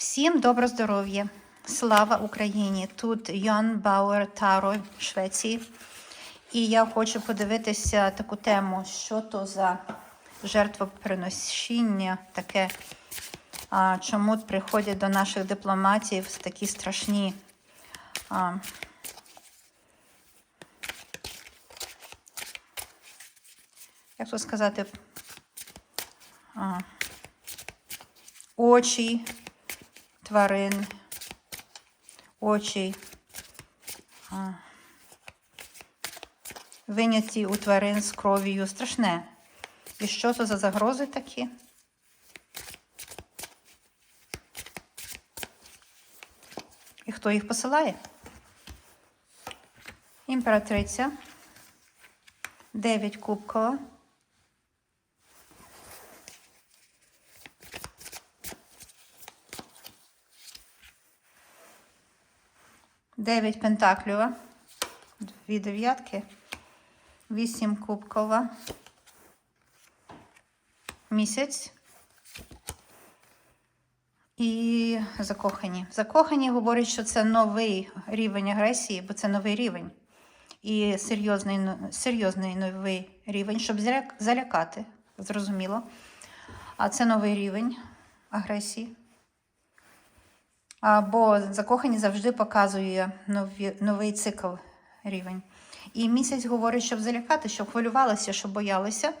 Всім добро здоров'я! Слава Україні! Тут Йон Бауер Таро Швеції. І я хочу подивитися таку тему, що то за жертвоприношіння таке, а, чому приходять до наших дипломатів такі страшні. А, як то сказати, а, очі тварин, очі виняті у тварин з кров'ю. Страшне. І що це за загрози такі? І хто їх посилає? Імператриця. Дев'ять кубкова. Дев'ять пентаклюва. Дві дев'ятки. Вісім кубкова. Місяць. І закохані. Закохані говорять, що це новий рівень агресії, бо це новий рівень. І серйозний, ну- серйозний новий рівень, щоб залякати, зрозуміло. А це новий рівень агресії. Бо закохані завжди показує нові, новий цикл рівень. І місяць говорить, щоб залякати, щоб хвилювалися, щоб боялися.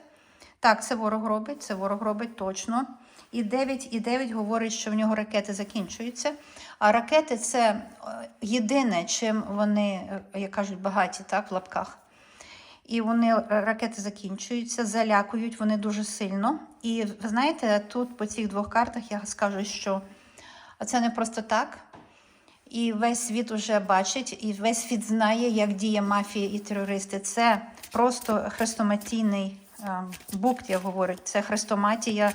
Так, це ворог робить, це ворог робить точно. І 9 і 9 говорить, що в нього ракети закінчуються. А ракети це е, єдине, чим вони, е, як кажуть, багаті, так, в лапках. І вони е, ракети закінчуються, залякують вони дуже сильно. І знаєте, тут по цих двох картах я скажу, що це не просто так. І весь світ уже бачить, і весь світ знає, як діє мафія і терористи. Це просто хрестоматійний е, букт, як говорять, це хрестоматія,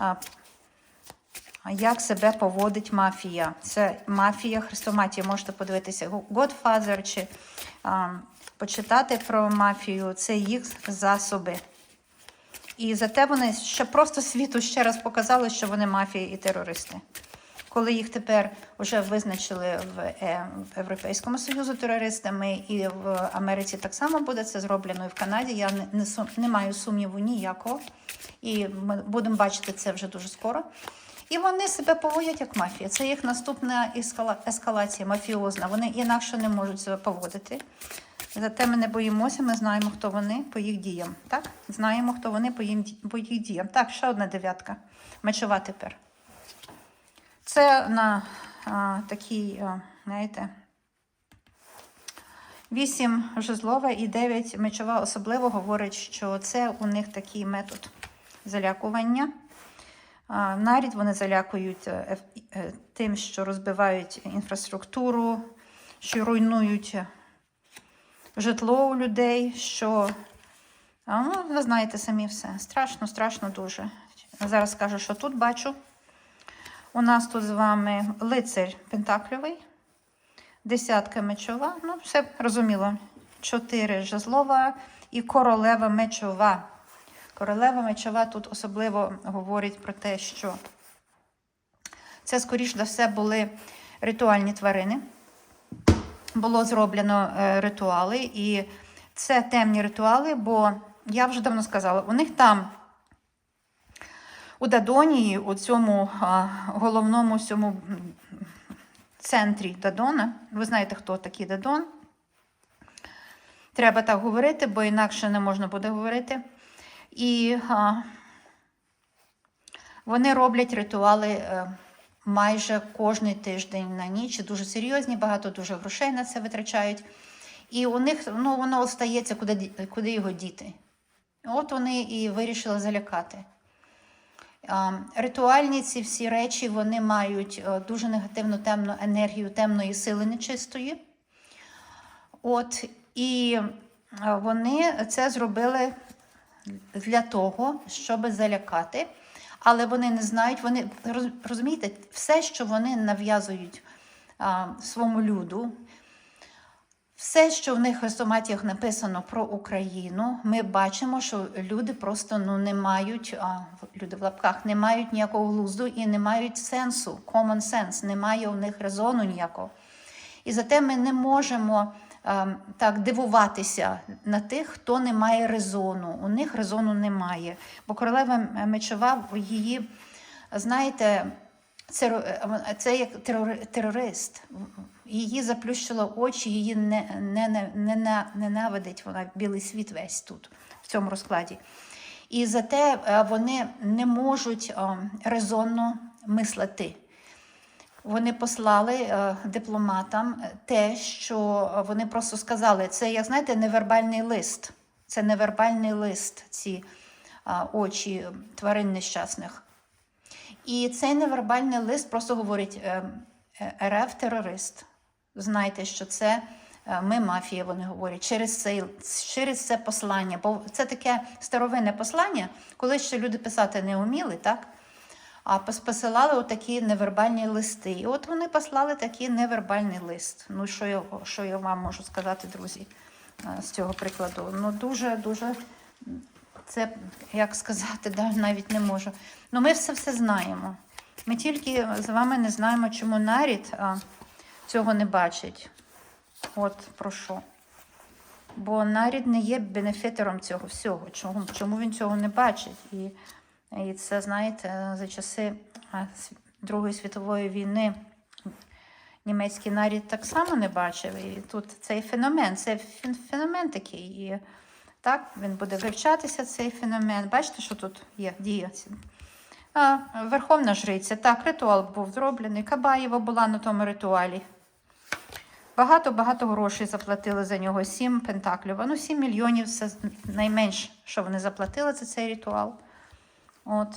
е, як себе поводить мафія. Це мафія, хрестоматія. Можете подивитися Godfather чи е, почитати про мафію. Це їх засоби. І зате вони ще просто світу ще раз показали, що вони мафія і терористи. Коли їх тепер вже визначили в е, Європейському Союзу терористами, і в Америці так само буде це зроблено, і в Канаді я не, не, маю сумніву ніякого. І ми будемо бачити це вже дуже скоро. І вони себе поводять як мафія. Це їх наступна ескала- ескалація мафіозна. Вони інакше не можуть себе поводити. Зате ми не боїмося, ми знаємо, хто вони по їх діям. Так? Знаємо, хто вони по їх діям. Так, ще одна дев'ятка. Мечова тепер. Це на а, такій, а, знаєте, 8 жезлова і 9 мечова особливо говорить, що це у них такий метод залякування. А, Навіть вони залякують е, еф- е, тим, що розбивають інфраструктуру, що руйнують житло у людей, що а, ну, ви знаєте самі все. Страшно, страшно дуже. Зараз скажу, що тут бачу. У нас тут з вами лицар Пентакльовий, десятка мечова, ну, все розуміло. Чотири жезлова і королева мечова. Королева мечова тут особливо говорить про те, що це, скоріш за все, були ритуальні тварини. Було зроблено е, ритуали, і це темні ритуали, бо я вже давно сказала, у них там у Дадонії, у цьому головному цьому центрі Дадона, ви знаєте, хто такий Дадон. Треба так говорити, бо інакше не можна буде говорити. І а, вони роблять ритуали е, майже кожний тиждень на ніч. Дуже серйозні, багато дуже грошей на це витрачають. І у них ну, воно остається, куди, куди його діти. От вони і вирішили залякати. Ритуальні ці всі речі вони мають е, дуже негативну темну енергію темної сили нечистої. От, і е, вони це зробили для того, щоб залякати. Але вони не знають, вони розумієте, все, що вони нав'язують своєму люду, Все, що в них в хрестоматіях написано про Україну, ми бачимо, що люди просто ну, не мають, а, люди в лапках, не мають ніякого глузду і не мають сенсу, common sense, немає у них резону ніякого. І зате ми не можемо ем, так дивуватися на тих, хто не має резону. У них резону немає. Бо королева мечова, її, знаєте, це, це як терорист. Її заплющило очі, її не, не, не, не, не- ненавидить вона білий світ весь тут, в цьому розкладі. І зате е, вони не можуть е, резонно мислити. Вони послали е, дипломатам те, що вони просто сказали, це, як знаєте, невербальний лист. Це невербальний лист, ці очі тварин нещасних. І цей невербальний лист просто говорить е, е, РФ терорист. Знайте, що це е, ми мафія, вони говорять, через, цей, через це послання. Бо це таке старовинне послання, коли ще люди писати не вміли, так? А посилали отакі невербальні листи. І от вони послали такий невербальний лист. Ну, що я, що я вам можу сказати, друзі, з цього прикладу? Ну, дуже, дуже, м, це, як сказати, навіть не можу. Ну, ми все все знаємо. Ми тільки з вами не знаємо, чому нарід а, цього не бачить. От про що. Бо нарід не є бенефітером цього всього. Чому, чому він цього не бачить? І, і це, знаєте, за часи Другої світової війни німецький нарід так само не бачив. І тут цей феномен, це феномен такий. І так, він буде вивчатися, цей феномен. Бачите, що тут є дія? А, Верховна жриця. Так, ритуал був зроблений. Кабаєва була на тому ритуалі. Багато-багато грошей заплатили за нього. Сім пентаклів. Ну, 7 мільйонів це найменше, що вони заплатили за цей ритуал. От.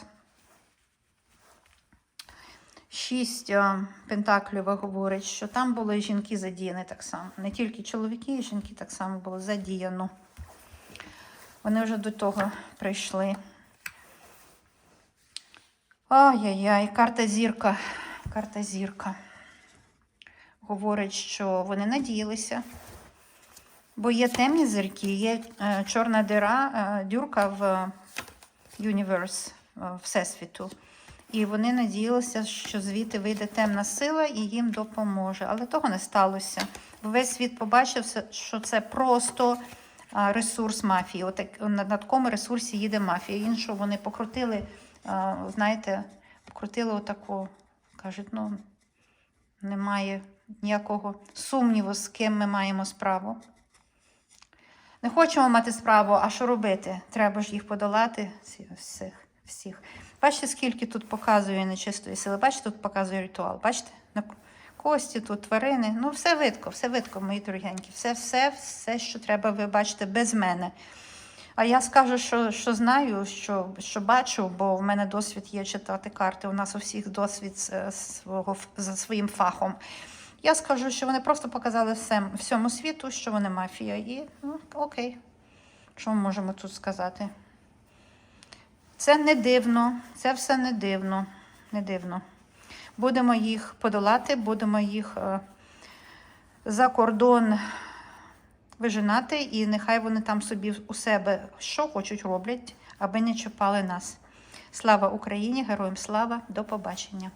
Шість пентаклів говорить, що там були жінки задіяні так само. Не тільки чоловіки, і жінки так само було задіяно. Вони вже до того прийшли. Ай-яй-яй, карта зірка. Карта зірка. Говорить, що вони надіялися. Бо є темні зірки, є е, чорна дира, е, дюрка в е, Всесвіту. І вони надіялися, що звідти вийде темна сила і їм допоможе. Але того не сталося. Весь світ побачив, що це просто ресурс мафії. Отак, на, на такому ресурсі їде мафія. Іншого вони покрутили, знаєте, покрутили отаку. Кажуть, ну, немає ніякого сумніву, з ким ми маємо справу. Не хочемо мати справу, а що робити? Треба ж їх подолати, всіх. всіх. Бачите, скільки тут показує нечистої сили. Бачите, тут показує ритуал. Бачите? Кості, тут тварини. Ну, все видко, все видко, мої дорогенькі. Все, все, все, що треба, ви бачите, без мене. А я скажу, що, що знаю, що, що бачу, бо в мене досвід є читати карти. У нас у всіх досвід з- свого, за своїм фахом. Я скажу, що вони просто показали всем, всьому світу, що вони мафія. І ну, окей, що ми можемо тут сказати? Це не дивно, це все не дивно. Не дивно. Будемо їх подолати, будемо їх е, за кордон вижинати, і нехай вони там собі у себе що хочуть роблять, аби не чіпали нас. Слава Україні, героям слава, до побачення.